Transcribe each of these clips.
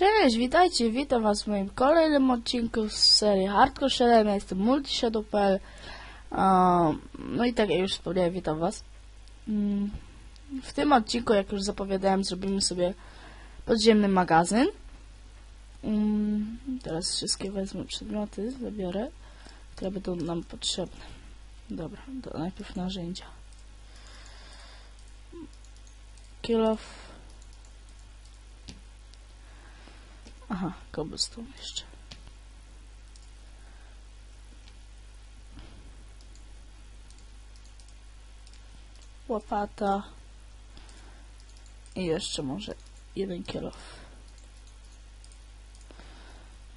Cześć, witajcie, witam was w moim kolejnym odcinku z serii Hardcore Shadow, ja jestem multishadow.pl um, No i tak jak już wspomniałem, witam was. Mm, W tym odcinku, jak już zapowiadałem, zrobimy sobie podziemny magazyn. Mm, Teraz wszystkie wezmę przedmioty, zabiorę, które będą nam potrzebne. Dobra, to najpierw narzędzia. Kill off. Aha, cobblestone jeszcze. Łopata. I jeszcze może jeden kielow.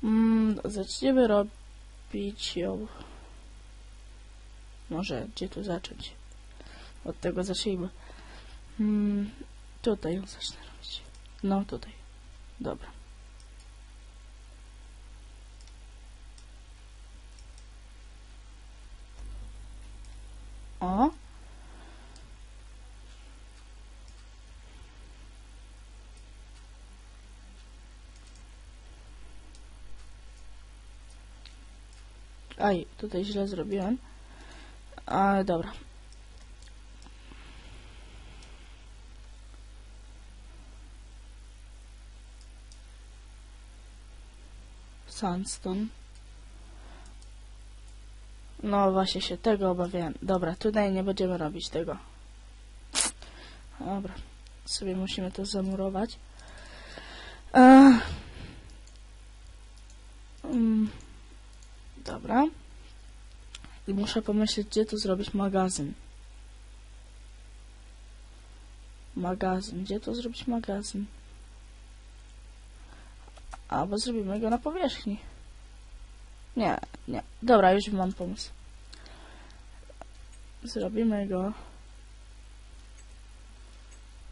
Mm, zaczniemy robić ją. Może gdzie tu zacząć? Od tego zacznijmy. Mm, tutaj ją zacznę robić. No, tutaj. Dobra. O. Aj, tutaj źle zrobiłem. Ale dobra. Sandstone. No właśnie się tego obawiałem. Dobra, tutaj nie będziemy robić tego. Dobra, sobie musimy to zamurować. Eee. Mm. Dobra. I muszę pomyśleć, gdzie tu zrobić magazyn. Magazyn. Gdzie tu zrobić magazyn? Albo zrobimy go na powierzchni. Nie, nie. Dobra, już mam pomysł. Zrobimy go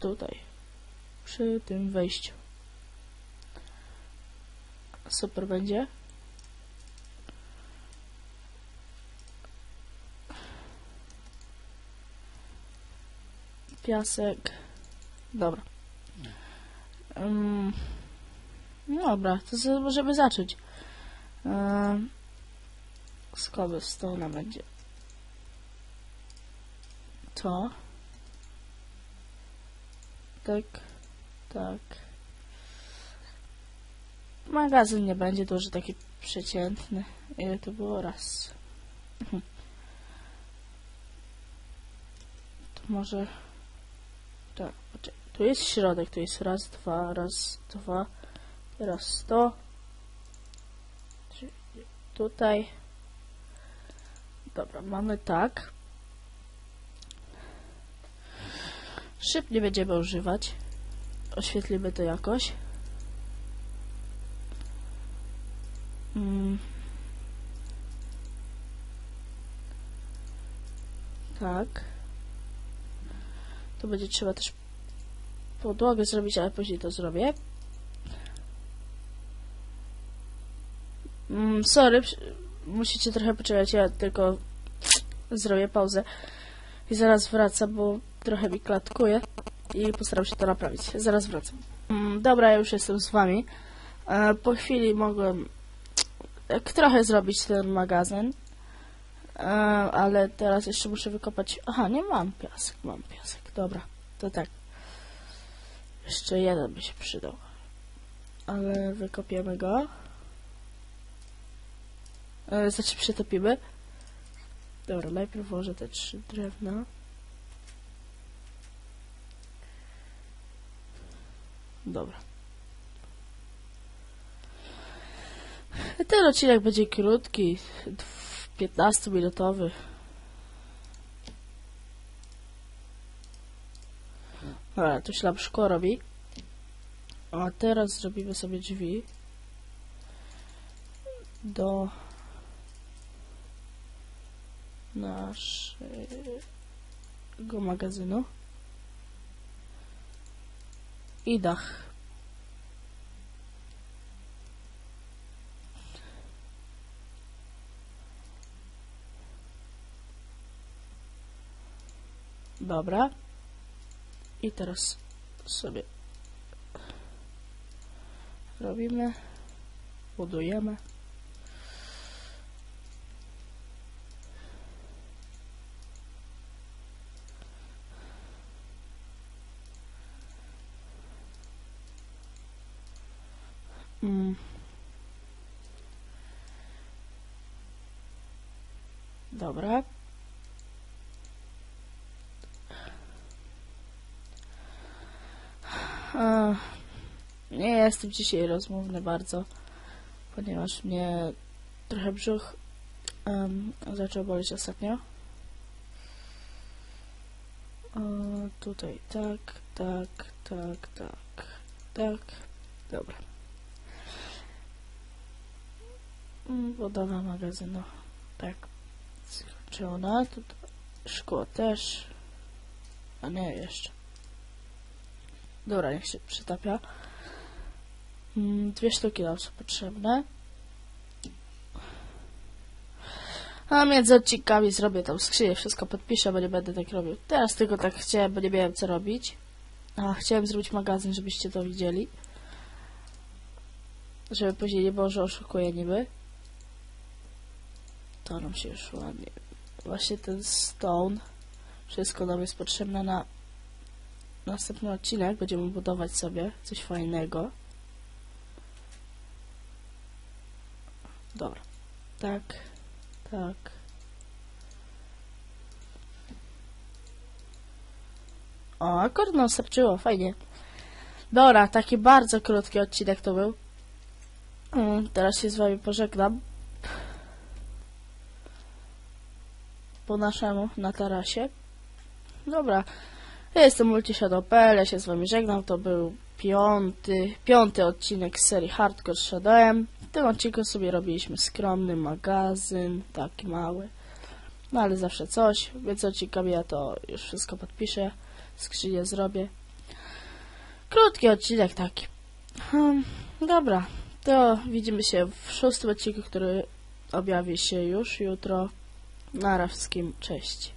tutaj, przy tym wejściu. Super będzie. Piasek. Dobra. Um, dobra, to możemy zacząć. Um, z cobblestone'a będzie to. Tak, tak. Magazyn nie będzie duży, taki przeciętny. Ile to było? Raz. Mhm. To może... Tak. Tu jest środek, tu jest raz, dwa, raz, dwa, teraz to. Tutaj. Dobra, mamy tak. Szyb nie będziemy używać. Oświetlimy to jakoś. Mm. Tak. To będzie trzeba też podłogę zrobić, ale później to zrobię. Mm, sorry, musicie trochę poczekać, ja tylko zrobię pauzę i zaraz wracam, bo trochę mi klatkuje i postaram się to naprawić. Zaraz wracam. Mm, dobra, ja już jestem z wami. E, po chwili mogłem tak trochę zrobić ten magazyn, e, ale teraz jeszcze muszę wykopać... Aha, nie mam piasek, mam piasek. Dobra, to tak. Jeszcze jeden by się przydał. Ale wykopiemy go. E, znaczy przetopimy. Dobra, najpierw włożę te trzy drewna. Dobra. Ten odcinek będzie krótki, 15-minutowy. Dobra, to ślap szkło robi. A teraz zrobimy sobie drzwi do naszego magazynu i dach. Dobra. I teraz sobie robimy. Budujemy. Mm. Dobra. Nie jestem dzisiaj rozmówny bardzo, ponieważ mnie trochę brzuch em, zaczął boleć ostatnio. Tutaj tak, tak, tak, tak, tak. Dobra. Mm, Budowa magazynu. Tak. Skończona. Tutaj szkło też. A nie, jeszcze. Dobra, niech się przytapia. Mm, Dwie sztuki nam są potrzebne. A między odcinkami zrobię tą skrzynię, wszystko podpiszę, bo nie będę tak robił. Teraz tylko tak chciałem, bo nie miałem co robić. A chciałem zrobić magazyn, żebyście to widzieli. Żeby później nie było, że oszukuję niby. To nam się już ładnie. Właśnie ten stone. Wszystko nam jest potrzebne na następny odcinek. Będziemy budować sobie coś fajnego. Dobra. Tak. Tak. O, akurat nam starczyło, fajnie. Dobra, taki bardzo krótki odcinek to był. Mm, Teraz się z wami pożegnam. Po naszemu, na tarasie. Dobra. Ja jestem Multishadow.pl, ja się z wami żegnam. To był piąty, piąty odcinek z serii Hardcore Shadowem. W tym odcinku sobie robiliśmy skromny magazyn, taki mały. No ale zawsze coś, więc odcinkami ja to już wszystko podpiszę, skrzynię zrobię. Krótki odcinek taki. Hmm, dobra, to widzimy się w szóstym odcinku, który objawi się już jutro. Na wszystkim, cześć.